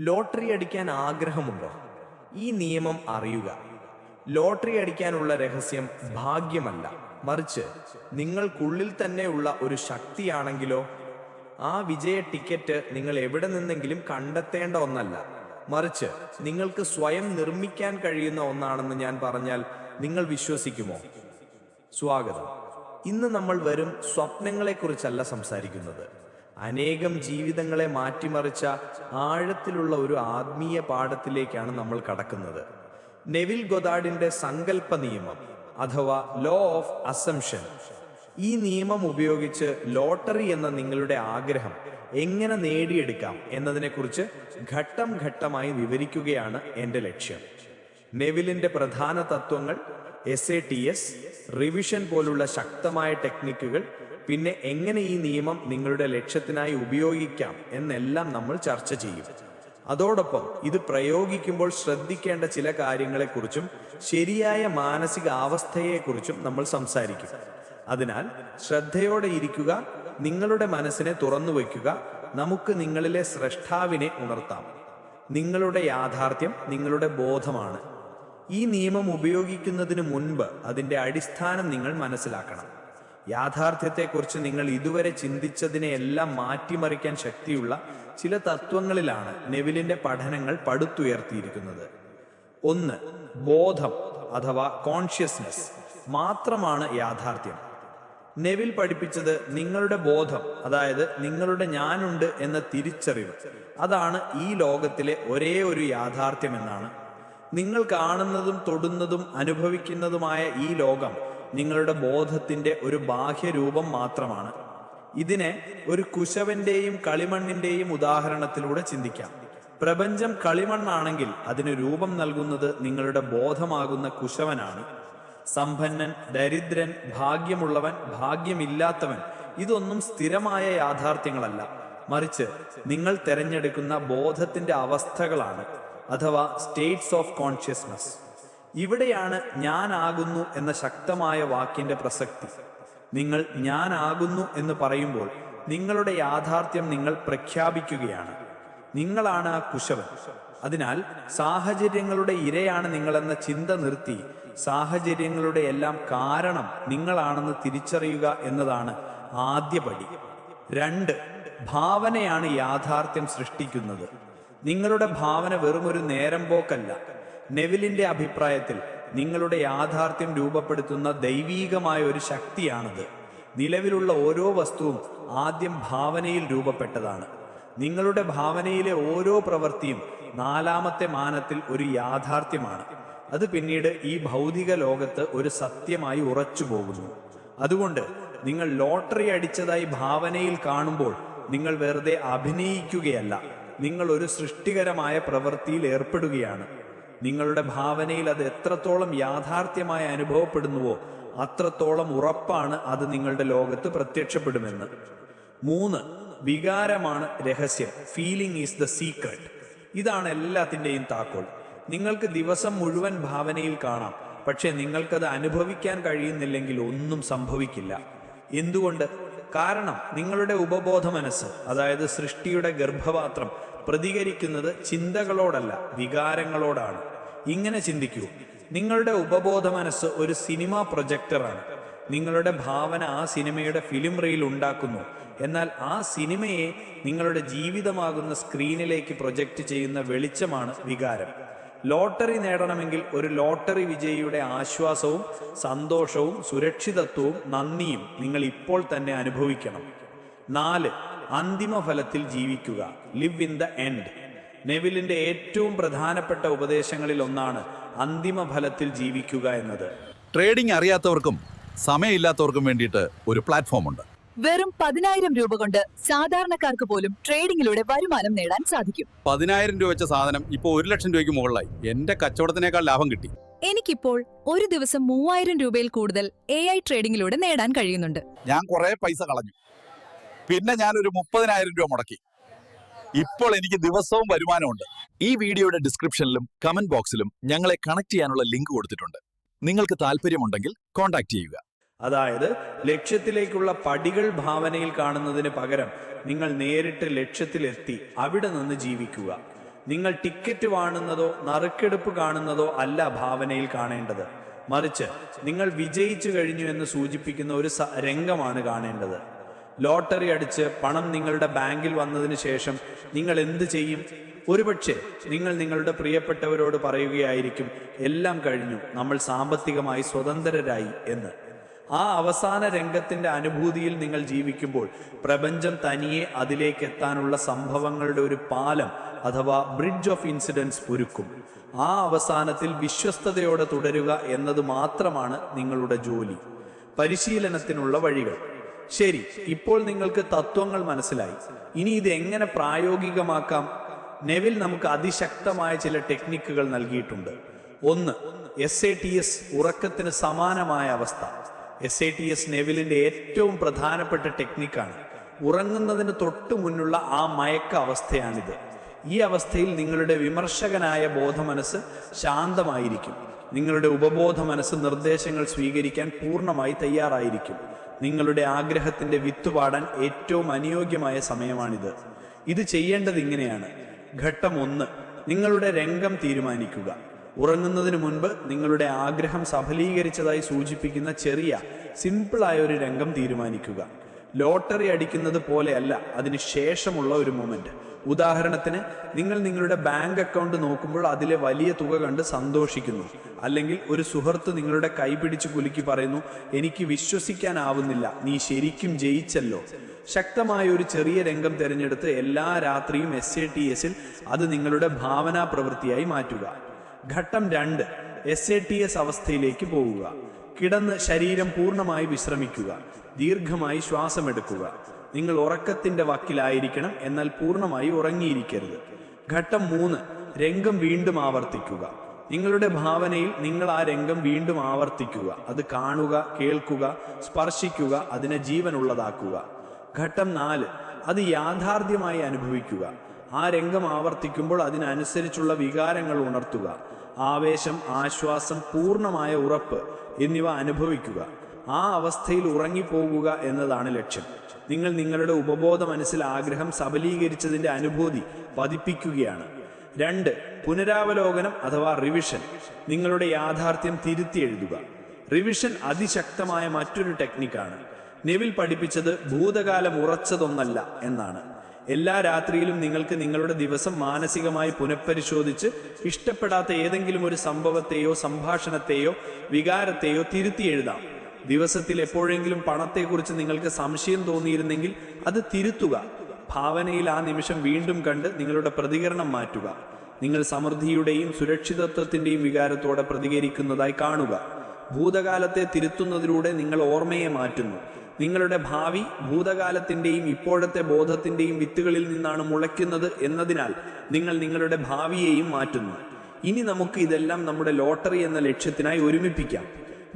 Lottery അടിക്കാൻ ആഗ്രഹമുണ്ടോ? ഈ നിയമം അറിയുക. ലോട്ടറി അടിക്കാനുള്ള രഹസ്യം ഭാഗ്യമല്ല. മറിച്ച് നിങ്ങൾക്കുള്ളിൽ തന്നെയുള്ള ഒരു ശക്തിയാണെങ്കിലോ ആ വിജയ ടിക്കറ്റ് നിങ്ങൾ എവിടെ നിന്നെങ്കിലും കണ്ടെത്തേണ്ട ഒന്നല്ല. മറിച്ച് നിങ്ങൾക്ക് സ്വയം നിർമ്മിക്കാൻ കഴിയുന്ന ഒന്നാണെന്ന് ഞാൻ പറഞ്ഞാൽ നിങ്ങൾ വിശ്വസിക്കുമോ? സ്വാഗതം. ഇന്ന് നമ്മൾ വരും സ്വപ്നങ്ങളെക്കുറിച്ചല്ല സംസാരിക്കുന്നത്. അനേകം ജീവിതങ്ങളെ മാറ്റിമറിച്ച ആഴത്തിലുള്ള ഒരു ആത്മീയ പാഠത്തിലേക്കാണ് നമ്മൾ കടക്കുന്നത്. നെവിൽ ഗൊദാഡിന്റെ സങ്കല്പ നിയമം അഥവാ ലോ ഓഫ് അസംഷൻ. ഈ നിയമം ഉപയോഗിച്ച് ലോട്ടറി എന്ന നിങ്ങളുടെ ആഗ്രഹം എങ്ങനെ നേടിയെടുക്കാം എന്നതിനെക്കുറിച്ച് ഘട്ടം ഘട്ടമായി വിവരിക്കുകയാണ് എന്റെ ലക്ഷ്യം. നെവിലിന്റെ പ്രധാന തത്വങ്ങൾ S A T S revision പോലുള്ള ശക്തമായ ടെക്നിക്കുകൾ പിന്നെ എങ്ങനെ ഈ നിയമം നിങ്ങളുടെ ലക്ഷ്യത്തിനായി ഉപയോഗിക്കാം എന്നെല്ലാം നമ്മൾ ചർച്ച ചെയ്യും. അതോടൊപ്പം ഇത് പ്രയോഗിക്കുമ്പോൾ ശ്രദ്ധിക്കേണ്ട ചില കാര്യങ്ങളെക്കുറിച്ചും ശരിയായ മാനസിക അവസ്ഥയെക്കുറിച്ചും നമ്മൾ സംസാരിക്കും. അതിനാൽ ശ്രദ്ധയോടെ ഇരിക്കുക നിങ്ങളുടെ മനസ്സിനെ തുറന്നു വയ്ക്കുക നമുക്ക് നിങ്ങളിലെ സ്രഷ്ടാവിനെ ഉണർത്താം. നിങ്ങളുടെ യാഥാർത്ഥ്യം നിങ്ങളുടെ ബോധമാണ്. ഈ നിയമം ഉപയോഗിക്കുന്നതിന് മുൻപ് അതിന്റെ അടിസ്ഥാനം നിങ്ങൾ മനസ്സിലാക്കണം. യാഥാർത്ഥ്യത്തെക്കുറിച്ച് നിങ്ങൾ ഇതുവരെ ചിന്തിച്ചതിനെയെല്ലാം മാറ്റിമറിക്കാൻ ശക്തിയുള്ള ചില തത്വങ്ങളിലാണ് നെവിലിന്റെ പഠനങ്ങൾ പടുത്തുയർത്തിയിരിക്കുന്നത്. ഒന്ന് ബോധം അഥവാ കോൺഷ്യസ്നെസ് മാത്രമാണ് യാഥാർത്ഥ്യം. നെവിൽ പഠിപ്പിച്ചത് നിങ്ങളുടെ ബോധം അതായത് നിങ്ങളുടെ ഞാനുണ്ട് എന്ന തിരിച്ചറിവ്. അതാണ് ഈ ലോകത്തിലെ ഒരേ ഒരു യാഥാർത്ഥ്യം എന്നാണ് നിങ്ങൾ കാണുന്നതും തൊടുന്നതും അനുഭവിക്കുന്നതുമായ ഈ ലോകം നിങ്ങളുടെ ബോധത്തിന്റെ ഒരു ബാഹ്യരൂപം മാത്രമാണ്. ഇതിനെ ഒരു കുശവന്റെയും കളിമണ്ണിന്റെയും ഉദാഹരണത്തിലൂടെ ചിന്തിക്കാം. പ്രപഞ്ചം കളിമണ്ണാണെങ്കിൽ അതിന് രൂപം നൽകുന്നത് നിങ്ങളുടെ ബോധമാകുന്ന കുശവനാണ്. സമ്പന്നൻ ദരിദ്രൻ ഭാഗ്യമുള്ളവൻ ഭാഗ്യമില്ലാത്തവൻ ഇതൊന്നും സ്ഥിരമായ യാഥാർത്ഥ്യങ്ങളല്ല. മറിച്ച് നിങ്ങൾ തിരഞ്ഞെടുക്കുന്ന ബോധത്തിന്റെ അവസ്ഥകളാണ്. അഥവാ സ്റ്റേറ്റ്സ് ഓഫ് കോൺഷ്യസ്നസ് ഇവിടെയാണ് ഞാനാകുന്നു എന്ന ശക്തമായ വാക്കിന്റെ പ്രസക്തി. നിങ്ങൾ ഞാനാകുന്നു എന്ന് പറയുമ്പോൾ നിങ്ങളുടെ യാഥാർത്ഥ്യം നിങ്ങൾ പ്രഖ്യാപിക്കുകയാണ്. നിങ്ങളാണ് ആ കുശവൻ. അതിനാൽ സാഹചര്യങ്ങളുടെ ഇരയാണ് നിങ്ങളെന്ന ചിന്ത നിർത്തി സാഹചര്യങ്ങളുടെ എല്ലാം കാരണം നിങ്ങളാണെന്ന് തിരിച്ചറിയുക എന്നതാണ് ആദ്യപടി. രണ്ട് ഭാവനയാണ് യാഥാർത്ഥ്യം സൃഷ്ടിക്കുന്നത്. നിങ്ങളുടെ ഭാവന വെറുമൊരു നേരം പോക്കല്ല. നെവിലിന്റെ അഭിപ്രായത്തിൽ നിങ്ങളുടെ യാഥാർത്ഥ്യം രൂപപ്പെടുത്തുന്ന ദൈവീകമായ ഒരു ശക്തിയാണത്. നിലവിലുള്ള ഓരോ വസ്തുവും ആദ്യം ഭാവനയിൽ രൂപപ്പെട്ടതാണ്. നിങ്ങളുടെ ഭാവനയിലെ ഓരോ പ്രവൃത്തിയും നാലാമത്തെ മാനത്തിൽ ഒരു യാഥാർത്ഥ്യമാണ്. അത് പിന്നീട് ഈ ഭൗതിക ലോകത്ത് ഒരു സത്യമായി ഉറച്ചു പോകുന്നു. അതുകൊണ്ട് നിങ്ങൾ ലോട്ടറി അടിച്ചതായി ഭാവനയിൽ കാണുമ്പോൾ നിങ്ങൾ വെറുതെ അഭിനയിക്കുകയല്ല. നിങ്ങൾ ഒരു സൃഷ്ടികരമായ പ്രവൃത്തിയിൽ ഏർപ്പെടുകയാണ്. നിങ്ങളുടെ ഭാവനയിൽ അത് എത്രത്തോളം യാഥാർത്ഥ്യമായി അനുഭവപ്പെടുന്നുവോ അത്രത്തോളം ഉറപ്പാണ് അത് നിങ്ങളുടെ ലോകത്ത് പ്രത്യക്ഷപ്പെടുമെന്ന്. മൂന്ന് വികാരമാണ് രഹസ്യം. ഫീലിംഗ് ഈസ് ദ സീക്രട്ട് ഇതാണ് എല്ലാത്തിന്റെയും താക്കോൽ. നിങ്ങൾക്ക് ദിവസം മുഴുവൻ ഭാവനയിൽ കാണാം. പക്ഷെ നിങ്ങൾക്കത് അനുഭവിക്കാൻ കഴിയുന്നില്ലെങ്കിൽ ഒന്നും സംഭവിക്കില്ല. എന്തുകൊണ്ട്? കാരണം നിങ്ങളുടെ ഉപബോധ മനസ്സ് അതായത് സൃഷ്ടിയുടെ ഗർഭപാത്രം പ്രതികരിക്കുന്നത് ചിന്തകളോടല്ല വികാരങ്ങളോടാണ്. ഇങ്ങനെ ചിന്തിക്കൂ. നിങ്ങളുടെ ഉപബോധ മനസ്സ് ഒരു സിനിമ പ്രൊജക്ടറാണ്. നിങ്ങളുടെ ഭാവന ആ സിനിമയുടെ ഫിലിം റീൽ ഉണ്ടാക്കുന്നു. എന്നാൽ ആ സിനിമയെ നിങ്ങളുടെ ജീവിതമാകുന്ന സ്ക്രീനിലേക്ക് പ്രൊജക്റ്റ് ചെയ്യുന്ന വെളിച്ചമാണ് വികാരം. ലോട്ടറി നേടണമെങ്കിൽ ഒരു ലോട്ടറി വിജയിയുടെ ആശ്വാസവും സന്തോഷവും സുരക്ഷിതത്വവും നന്ദിയും നിങ്ങൾ ഇപ്പോൾ തന്നെ അനുഭവിക്കണം. നാല് അന്തിമ ഫലത്തിൽ ജീവിക്കുക. ലിവ് ഇൻ ദ എൻഡ് നെവിലിന്റെ ഏറ്റവും പ്രധാനപ്പെട്ട ഉപദേശങ്ങളിൽ ഒന്നാണ് അന്തിമ ഫലത്തിൽ ജീവിക്കുക എന്നത്. ട്രേഡിംഗ് അറിയാത്തവർക്കും സമയമില്ലാത്തവർക്കും വേണ്ടിയിട്ട് ഒരു പ്ലാറ്റ്ഫോം ഉണ്ട്. വെറും പതിനായിരം രൂപ കൊണ്ട് സാധാരണക്കാർക്ക് പോലും ട്രേഡിംഗിലൂടെ വരുമാനം നേടാൻ സാധിക്കും. പതിനായിരം രൂപ വെച്ച സാധനം ഇപ്പോൾ ഒരു ലക്ഷം രൂപയ്ക്ക് മുകളിലായി. എന്റെ കച്ചവടത്തിനേക്കാൾ ലാഭം കിട്ടി. എനിക്കിപ്പോൾ ഒരു ദിവസം മൂവായിരം രൂപയിൽ കൂടുതൽ എ ഐ ട്രേഡിംഗിലൂടെ നേടാൻ കഴിയുന്നുണ്ട്. ഞാൻ കുറെ പൈസ കളഞ്ഞു. പിന്നെ ഞാൻ ഒരു മുപ്പതിനായിരം രൂപ മുടക്കി. ഇപ്പോൾ എനിക്ക് ദിവസവും വരുമാനമുണ്ട്. ഈ വീഡിയോയുടെ ഡിസ്ക്രിപ്ഷനിലും കമന്റ് ബോക്സിലും ഞങ്ങളെ കണക്ട് ചെയ്യാനുള്ള ലിങ്ക് കൊടുത്തിട്ടുണ്ട്. നിങ്ങൾക്ക് താല്പര്യമുണ്ടെങ്കിൽ കോൺടാക്ട് ചെയ്യുക. അതായത് ലക്ഷ്യത്തിലേക്കുള്ള പടികൾ ഭാവനയിൽ കാണുന്നതിന് പകരം നിങ്ങൾ നേരിട്ട് ലക്ഷ്യത്തിലെത്തി അവിടെ നിന്ന് ജീവിക്കുക. നിങ്ങൾ ടിക്കറ്റ് വാണുന്നതോ നറുക്കെടുപ്പ് കാണുന്നതോ അല്ല ഭാവനയിൽ കാണേണ്ടത്. മറിച്ച് നിങ്ങൾ വിജയിച്ചു കഴിഞ്ഞു എന്ന് സൂചിപ്പിക്കുന്ന ഒരു രംഗമാണ് കാണേണ്ടത്. ലോട്ടറി അടിച്ച് പണം നിങ്ങളുടെ ബാങ്കിൽ വന്നതിന് ശേഷം നിങ്ങൾ എന്ത് ചെയ്യും? ഒരുപക്ഷെ നിങ്ങൾ നിങ്ങളുടെ പ്രിയപ്പെട്ടവരോട് പറയുകയായിരിക്കും എല്ലാം കഴിഞ്ഞു നമ്മൾ സാമ്പത്തികമായി സ്വതന്ത്രരായി എന്ന്. ആ അവസാന രംഗത്തിന്റെ അനുഭൂതിയിൽ നിങ്ങൾ ജീവിക്കുമ്പോൾ പ്രപഞ്ചം തനിയെ അതിലേക്ക് എത്താനുള്ള സംഭവങ്ങളുടെ ഒരു പാലം അഥവാ ബ്രിഡ്ജ് ഓഫ് ഇൻസിഡൻസ് ഒരുക്കും. ആ അവസാനത്തിൽ വിശ്വസ്തയോടെ തുടരുക എന്നത് മാത്രമാണ് നിങ്ങളുടെ ജോലി. പരിശീലനത്തിനുള്ള വഴികൾ. ശരി ഇപ്പോൾ നിങ്ങൾക്ക് തത്വങ്ങൾ മനസ്സിലായി. ഇനി ഇത് എങ്ങനെ പ്രായോഗികമാക്കാം? നെവിൽ നമുക്ക് അതിശക്തമായ ചില ടെക്നിക്കുകൾ നൽകിയിട്ടുണ്ട്. ഒന്ന് എസ് എ ടി എസ് ഉറക്കത്തിന് സമാനമായ അവസ്ഥ. എസ് എ ടി എസ് നെവിലിന്റെ ഏറ്റവും പ്രധാനപ്പെട്ട ടെക്നിക്കാണ്. ഉറങ്ങുന്നതിന് തൊട്ട് മുന്നുള്ള ആ മയക്ക അവസ്ഥയാണിത്. ഈ അവസ്ഥയിൽ നിങ്ങളുടെ വിമർശകനായ ബോധമനസ്സ് ശാന്തമായിരിക്കും. നിങ്ങളുടെ ഉപബോധ മനസ്സ് നിർദ്ദേശങ്ങൾ സ്വീകരിക്കാൻ പൂർണമായി തയ്യാറായിരിക്കും. നിങ്ങളുടെ ആഗ്രഹത്തിന്റെ വിത്ത് പാടാൻ ഏറ്റവും അനുയോഗ്യമായ സമയമാണിത്. ഇത് ചെയ്യേണ്ടത് ഇങ്ങനെയാണ്. ഘട്ടം ഒന്ന് നിങ്ങളുടെ രംഗം തീരുമാനിക്കുക. ഉറങ്ങുന്നതിന് മുൻപ് നിങ്ങളുടെ ആഗ്രഹം സഫലീകരിച്ചതായി സൂചിപ്പിക്കുന്ന ചെറിയ സിമ്പിളായ ഒരു രംഗം തീരുമാനിക്കുക. ലോട്ടറി അടിക്കുന്നത് പോലെയല്ല അതിന് ശേഷമുള്ള ഒരു മൊമെന്റ്. ഉദാഹരണത്തിന് നിങ്ങൾ നിങ്ങളുടെ ബാങ്ക് അക്കൗണ്ട് നോക്കുമ്പോൾ അതിലെ വലിയ തുക കണ്ട് സന്തോഷിക്കുന്നു. അല്ലെങ്കിൽ ഒരു സുഹൃത്ത് നിങ്ങളുടെ കൈ പിടിച്ച് കുലുക്കി പറയുന്നു എനിക്ക് വിശ്വസിക്കാനാവുന്നില്ല നീ ശരിക്കും ജയിച്ചല്ലോ. ശക്തമായ ഒരു ചെറിയ രംഗം തിരഞ്ഞെടുത്ത് എല്ലാ രാത്രിയും എസ് എ ടി എസിൽ അത് നിങ്ങളുടെ ഭാവനാ പ്രവൃത്തിയായി മാറ്റുക. ഘട്ടം രണ്ട് എസ് എ ടി എസ് അവസ്ഥയിലേക്ക് പോവുക. കിടന്ന് ശരീരം പൂർണമായി വിശ്രമിക്കുക. ദീർഘമായി ശ്വാസമെടുക്കുക. നിങ്ങൾ ഉറക്കത്തിന്റെ വക്കിലായിരിക്കണം എന്നാൽ പൂർണമായി ഉറങ്ങിയിരിക്കരുത്. ഘട്ടം മൂന്ന് രംഗം വീണ്ടും ആവർത്തിക്കുക. നിങ്ങളുടെ ഭാവനയിൽ നിങ്ങൾ ആ രംഗം വീണ്ടും ആവർത്തിക്കുക. അത് കാണുക കേൾക്കുക സ്പർശിക്കുക അതിനെ ജീവനുള്ളതാക്കുക. ഘട്ടം നാല് അത് യാഥാർത്ഥ്യമായി അനുഭവിക്കുക. ആ രംഗം ആവർത്തിക്കുമ്പോൾ അതിനനുസരിച്ചുള്ള വികാരങ്ങൾ ഉണർത്തുക. ആവേശം ആശ്വാസം പൂർണമായ ഉറപ്പ് എന്നിവ അനുഭവിക്കുക. ആ അവസ്ഥയിൽ ഉറങ്ങിപ്പോകുക എന്നതാണ് ലക്ഷ്യം. നിങ്ങൾ നിങ്ങളുടെ ഉപബോധ മനസ്സിൽ ആഗ്രഹം സബലീകരിച്ചതിന്റെ അനുഭൂതി പതിപ്പിക്കുകയാണ്. രണ്ട് പുനരാവലോകനം അഥവാ റിവിഷൻ. നിങ്ങളുടെ യാഥാർത്ഥ്യം തിരുത്തി എഴുതുക. റിവിഷൻ അതിശക്തമായ മറ്റൊരു ടെക്നിക്കാണ്. നെവിൽ പഠിപ്പിച്ചത് ഭൂതകാലം ഉറച്ചതൊന്നല്ല എന്നാണ്. എല്ലാ രാത്രിയിലും നിങ്ങൾക്ക് നിങ്ങളുടെ ദിവസം മാനസികമായി പുനഃപരിശോധിച്ച് ഇഷ്ടപ്പെടാത്ത ഏതെങ്കിലും ഒരു സംഭവത്തെയോ സംഭാഷണത്തെയോ വികാരത്തെയോ തിരുത്തി എഴുതാം. ദിവസത്തിൽ എപ്പോഴെങ്കിലും പണത്തെക്കുറിച്ച് നിങ്ങൾക്ക് സംശയം തോന്നിയിരുന്നെങ്കിൽ അത് തിരുത്തുക. ഭാവനയിൽ ആ നിമിഷം വീണ്ടും കണ്ട് നിങ്ങളുടെ പ്രതികരണം മാറ്റുക. നിങ്ങൾ സമൃദ്ധിയുടെയും സുരക്ഷിതത്വത്തിന്റെയും വികാരത്തോടെ പ്രതികരിക്കുന്നതായി കാണുക. ഭൂതകാലത്തെ തിരുത്തുന്നതിലൂടെ നിങ്ങൾ ഓർമ്മയെ മാറ്റുന്നു. നിങ്ങളുടെ ഭാവി ഭൂതകാലത്തിന്റെയും ഇപ്പോഴത്തെ ബോധത്തിന്റെയും വിത്തുകളിൽ നിന്നാണ് മുളയ്ക്കുന്നത് എന്നതിനാൽ നിങ്ങൾ നിങ്ങളുടെ ഭാവിയെയും മാറ്റുന്നു. ഇനി നമുക്ക് ഇതെല്ലാം നമ്മുടെ ലോട്ടറി എന്ന ലക്ഷ്യത്തിനായി ഒരുമിപ്പിക്കാം.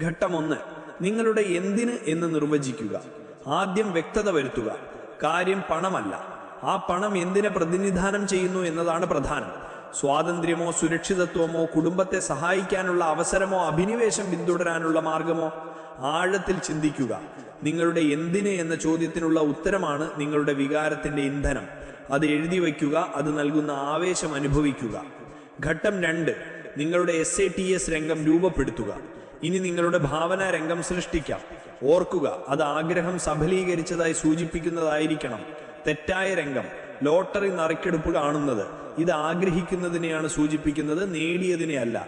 ഘട്ടം ഒന്ന്. നിങ്ങളുടെ എന്തിന് എന്ന് നിർവചിക്കുക. ആദ്യം വ്യക്തത വരുത്തുക. കാര്യം പണമല്ല. ആ പണം എന്തിനെ പ്രതിനിധാനം ചെയ്യുന്നു എന്നതാണ് പ്രധാനം. സ്വാതന്ത്ര്യമോ സുരക്ഷിതത്വമോ കുടുംബത്തെ സഹായിക്കാനുള്ള അവസരമോ അഭിനിവേശം പിന്തുടരാനുള്ള മാർഗമോ ആഴത്തിൽ ചിന്തിക്കുക. നിങ്ങളുടെ എന്തിന് എന്ന ചോദ്യത്തിനുള്ള ഉത്തരമാണ് നിങ്ങളുടെ വികാരത്തിന്റെ ഇന്ധനം. അത് എഴുതി വയ്ക്കുക അത് നൽകുന്ന ആവേശം അനുഭവിക്കുക. ഘട്ടം രണ്ട്. നിങ്ങളുടെ എസ് രംഗം രൂപപ്പെടുത്തുക. ഇനി നിങ്ങളുടെ ഭാവനാ രംഗം സൃഷ്ടിക്കാം. ഓർക്കുക അത് ആഗ്രഹം സഫലീകരിച്ചതായി സൂചിപ്പിക്കുന്നതായിരിക്കണം. തെറ്റായ രംഗം ലോട്ടറി നറുക്കെടുപ്പ് കാണുന്നത്. ഇത് ആഗ്രഹിക്കുന്നതിനെയാണ് സൂചിപ്പിക്കുന്നത് നേടിയതിനെയല്ല.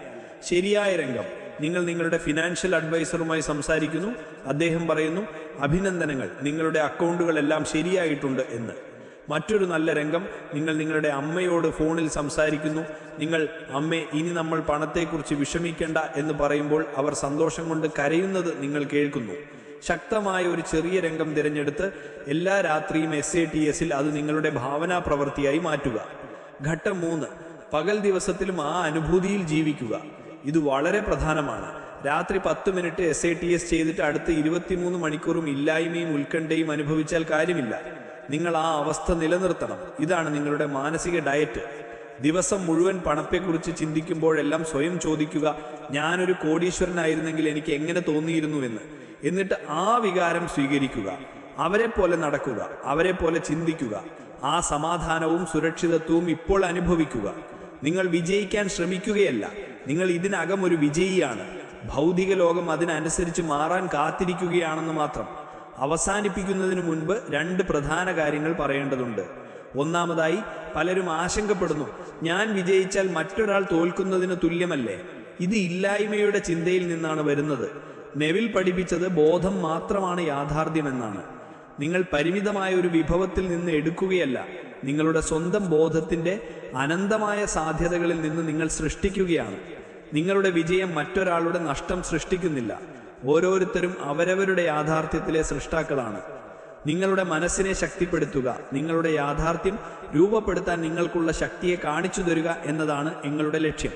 ശരിയായ രംഗം. നിങ്ങൾ നിങ്ങളുടെ ഫിനാൻഷ്യൽ അഡ്വൈസറുമായി സംസാരിക്കുന്നു അദ്ദേഹം പറയുന്നു അഭിനന്ദനങ്ങൾ നിങ്ങളുടെ അക്കൗണ്ടുകളെല്ലാം ശരിയായിട്ടുണ്ട് എന്ന്. മറ്റൊരു നല്ല രംഗം നിങ്ങൾ നിങ്ങളുടെ അമ്മയോട് ഫോണിൽ സംസാരിക്കുന്നു. നിങ്ങൾ അമ്മേ ഇനി നമ്മൾ പണത്തെക്കുറിച്ച് വിഷമിക്കേണ്ട എന്ന് പറയുമ്പോൾ അവർ സന്തോഷം കൊണ്ട് കരയുന്നത് നിങ്ങൾ കേൾക്കുന്നു. ശക്തമായ ഒരു ചെറിയ രംഗം തിരഞ്ഞെടുത്ത് എല്ലാ രാത്രിയും എസ് എ ടി എസിൽ അത് നിങ്ങളുടെ ഭാവനാ പ്രവൃത്തിയായി മാറ്റുക. ഘട്ടം മൂന്ന് പകൽ ദിവസത്തിലും ആ അനുഭൂതിയിൽ ജീവിക്കുക. ഇത് വളരെ പ്രധാനമാണ്. രാത്രി പത്ത് minute S A T S ചെയ്തിട്ട് അടുത്ത ഇരുപത്തിമൂന്ന് മണിക്കൂറും ഇല്ലായ്മയും ഉത്കണ്ഠയും അനുഭവിച്ചാൽ കാര്യമില്ല. നിങ്ങൾ ആ അവസ്ഥ നിലനിർത്തണം. ഇതാണ് നിങ്ങളുടെ മാനസിക ഡയറ്റ് ദിവസം മുഴുവൻ പണത്തെക്കുറിച്ച് ചിന്തിക്കുമ്പോഴെല്ലാം സ്വയം ചോദിക്കുക ഞാനൊരു കോടീശ്വരനായിരുന്നെങ്കിൽ എനിക്ക് എങ്ങനെ തോന്നിയിരുന്നു എന്ന് എന്നിട്ട് ആ വികാരം സ്വീകരിക്കുക അവരെ പോലെ നടക്കുക അവരെ പോലെ ചിന്തിക്കുക ആ സമാധാനവും സുരക്ഷിതത്വവും ഇപ്പോൾ അനുഭവിക്കുക. നിങ്ങൾ വിജയിക്കാൻ ശ്രമിക്കുകയല്ല നിങ്ങൾ ഇതിനകം ഒരു വിജയിയാണ്. ഭൗതിക ലോകം അതിനനുസരിച്ച് മാറാൻ കാത്തിരിക്കുകയാണെന്ന് മാത്രം. അവസാനിപ്പിക്കുന്നതിന് മുൻപ് രണ്ട് പ്രധാന കാര്യങ്ങൾ പറയേണ്ടതുണ്ട്. ഒന്നാമതായി പലരും ആശങ്കപ്പെടുന്നു. ഞാൻ വിജയിച്ചാൽ മറ്റൊരാൾ തോൽക്കുന്നതിന് തുല്യമല്ലേ? ഇത് ഇല്ലായ്മയുടെ ചിന്തയിൽ നിന്നാണ് വരുന്നത്. നെവിൽ പഠിപ്പിച്ചത് ബോധം മാത്രമാണ് യാഥാർത്ഥ്യമെന്നാണ്. നിങ്ങൾ പരിമിതമായ ഒരു വിഭവത്തിൽ നിന്ന് എടുക്കുകയല്ല നിങ്ങളുടെ സ്വന്തം ബോധത്തിന്റെ അനന്തമായ സാധ്യതകളിൽ നിന്ന് നിങ്ങൾ സൃഷ്ടിക്കുകയാണ്. നിങ്ങളുടെ വിജയം മറ്റൊരാളുടെ നഷ്ടം സൃഷ്ടിക്കുന്നില്ല. ഓരോരുത്തരും അവരവരുടെ യാഥാർത്ഥ്യത്തിലെ സൃഷ്ടാക്കളാണ്. നിങ്ങളുടെ മനസ്സിനെ ശക്തിപ്പെടുത്തുക നിങ്ങളുടെ യാഥാർത്ഥ്യം രൂപപ്പെടുത്താൻ നിങ്ങൾക്കുള്ള ശക്തിയെ കാണിച്ചു തരിക എന്നതാണ് നിങ്ങളുടെ ലക്ഷ്യം.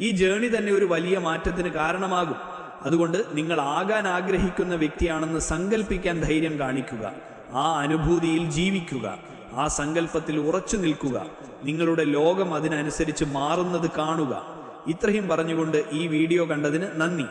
ഈ ജേണി തന്നെ ഒരു വലിയ മാറ്റത്തിന് കാരണമാകും. അതുകൊണ്ട് നിങ്ങൾ ആകാൻ ആഗ്രഹിക്കുന്ന വ്യക്തിയാണെന്ന് സങ്കല്പിക്കാൻ ധൈര്യം കാണിക്കുക ആ അനുഭൂതിയിൽ ജീവിക്കുക ആ സങ്കല്പത്തിൽ ഉറച്ചു നിൽക്കുക നിങ്ങളുടെ ലോകം അതിനനുസരിച്ച് മാറുന്നത് കാണുക. ഇത്രയും പറഞ്ഞുകൊണ്ട് ഈ വീഡിയോ കണ്ടതിന് നന്ദി.